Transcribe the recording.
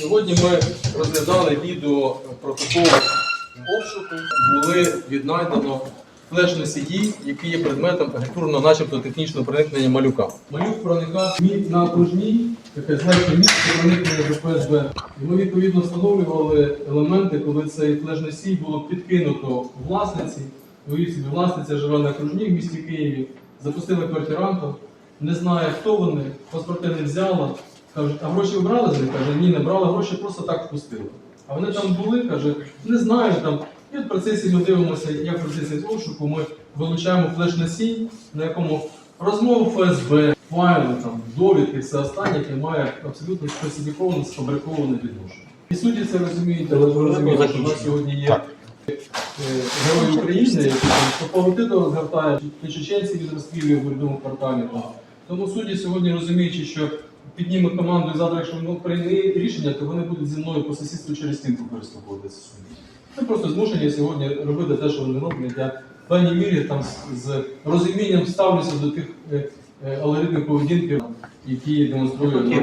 Сьогодні ми розглядали відео протоколу обшуку. Були віднайдено флеш-носії, які є предметом агентурного, начебто технічного проникнення малюка. Малюк проникав на окружній, таке значне місце проникнення до ФСБ. І ми відповідно встановлювали елементи, коли цей флеш-носій було підкинуто власниці. Уявіть собі, власниця живе на окружній в місті Києві, запустили квартиранту, не знає, хто вони, паспорти не взяла. Кажуть, а гроші брали з них? Каже, ні, не брали, гроші просто так впустили. А вони там були, каже, не знаю там. І от в процесі ми дивимося, як в процесі обшуку ми вилучаємо флеш-носій, на якому розмови ФСБ, файли, там, довідки, все останнє, яке має абсолютно специфіковане, сфабриковане відношення. І судді це розуміють, але ви розумієте, що в нас сьогодні є е, герої України, які там розгортають, чи чеченці від розстрілює в урядовому кварталі. Тому судді сьогодні розуміючи, що підніме команду і завтра, якщо воно прийме рішення, то вони будуть зі мною по сусідству через стінку переступуватися судді. Ми просто змушені сьогодні робити те, що вони роблять. Я в певній мірі там з, з розумінням ставлюся до тих е, е, алгоритмів поведінки, які демонструють.